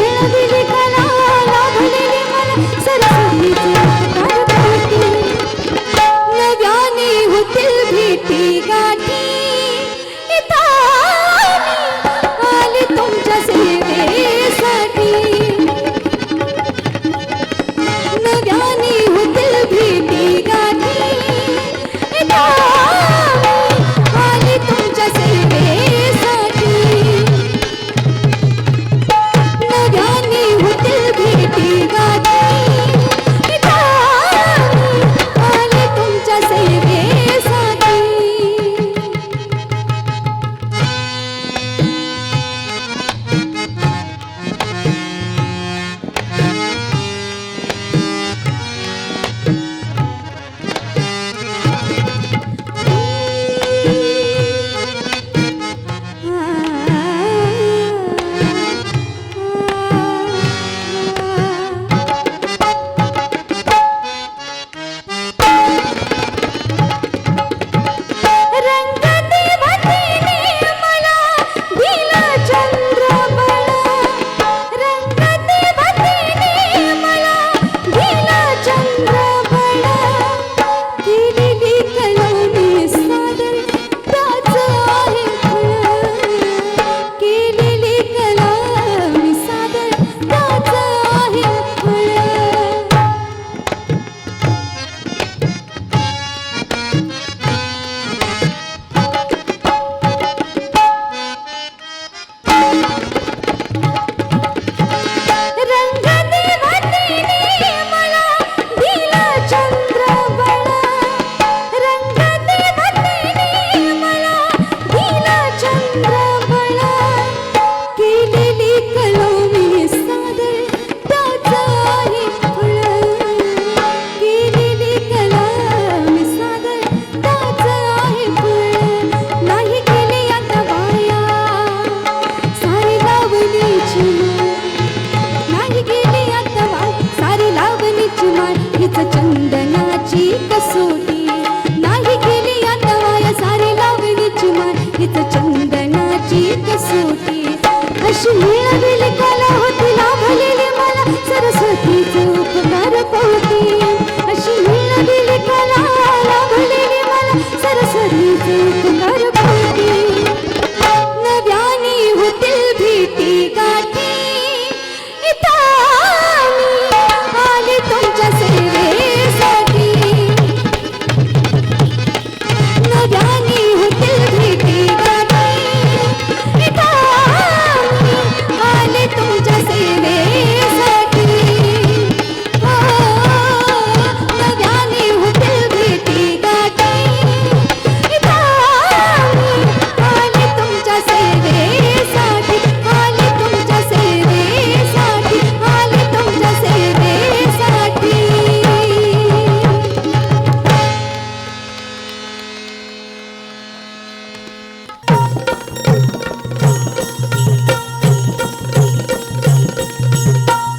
दिल सुटी नाही केली आता वाया सारे लावणीची मान हिच चंदनाची कसोटी अशी